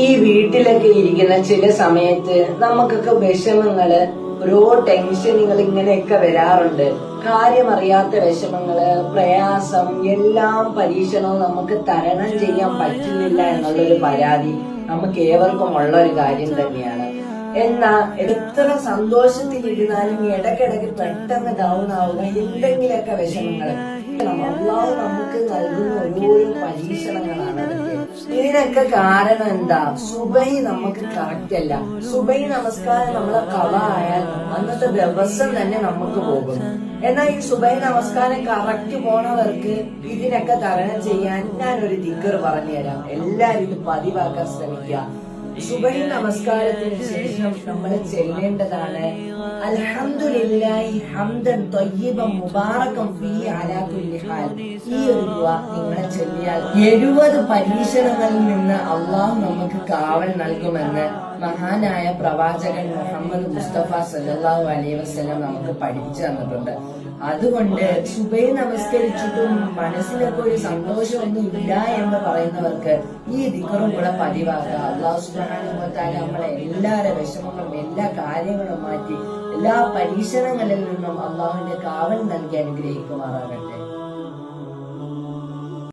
ഈ വീട്ടിലൊക്കെ ഇരിക്കുന്ന ചില സമയത്ത് നമുക്കൊക്കെ വിഷമങ്ങൾ ഓരോ ടെൻഷനുകൾ ഇങ്ങനെയൊക്കെ വരാറുണ്ട്. കാര്യമറിയാത്ത വിഷമങ്ങൾ പ്രയാസം എല്ലാം പരീക്ഷണവും നമുക്ക് തരണം ചെയ്യാൻ പറ്റുന്നില്ല എന്നുള്ളൊരു പരാതി നമുക്ക് ഏവർക്കും ഉള്ള ഒരു കാര്യം തന്നെയാണ്. എന്നാ എത്ര സന്തോഷത്തിൽ സന്തോഷത്തിലിരുന്നാലും ഇടക്കിടക്ക് പെട്ടെന്ന് ഡൗൺ ആവുക എന്തെങ്കിലുമൊക്കെ വിഷമങ്ങൾ. അള്ളാഹു നമുക്ക് നൽകുന്ന ഓരോരോ പരീക്ഷണങ്ങളാണ്. അതൊക്കെ ഇതിനൊക്കെ കാരണം എന്താ? സുബൈ നമുക്ക് കറക്റ്റ് അല്ല സുബൈ നമസ്കാരം നമ്മളെ കള ആയാൽ അന്നത്തെ ദിവസം തന്നെ നമുക്ക് പോകും. എന്നാൽ ഈ സുബൈ നമസ്കാരം കറക്റ്റ് പോണവർക്ക് ഇതിനൊക്കെ തരണം ചെയ്യാൻ ഞാൻ ഒരു ദിക്കർ പറഞ്ഞുതരാം. എല്ലാവരും ഇത് പതിവാക്കാൻ ശ്രമിക്കുക. സുബൈ നമസ്കാരത്തിന് ശേഷം നമ്മൾ ചെല്ലേണ്ടതാണ്. അൽഹംദുലില്ലാഹി ഹംദൻ തൊയ്യബം മുബാറക്കം ഫീ അലാ കുല്ലി ഹാൽ. ഈ ഒരു ദുആ നിങ്ങൾ ചൊല്ലിയാൽ എഴുപത് പരീക്ഷണങ്ങളിൽ നിന്ന് അള്ളാഹു നമുക്ക് കാവൽ നൽകുമെന്ന് മഹാനായ പ്രവാചകൻ മുഹമ്മദ് മുസ്തഫ സല്ലല്ലാഹു അലൈ വസ്ലം നമുക്ക് പഠിപ്പിച്ചു തന്നിട്ടുണ്ട്. അതുകൊണ്ട് സുബൈ നമസ്കരിച്ചിട്ടും മനസ്സിലൊക്കെ ഒരു സന്തോഷമൊന്നും ഇല്ല എന്ന് പറയുന്നവർക്ക് ഈ ദിക്കറും കൂടെ പതിവാക്കുക. അള്ളാഹു സുബാനുഭവത്താൽ നമ്മളെ എല്ലാവരുടെ വിഷമങ്ങളും എല്ലാ കാര്യങ്ങളും മാറ്റി എല്ലാ പരീക്ഷണങ്ങളിൽ നിന്നും അള്ളാഹുവിന്റെ കാവൽ നൽകി അനുഗ്രഹിക്കുമാറാകട്ടെ.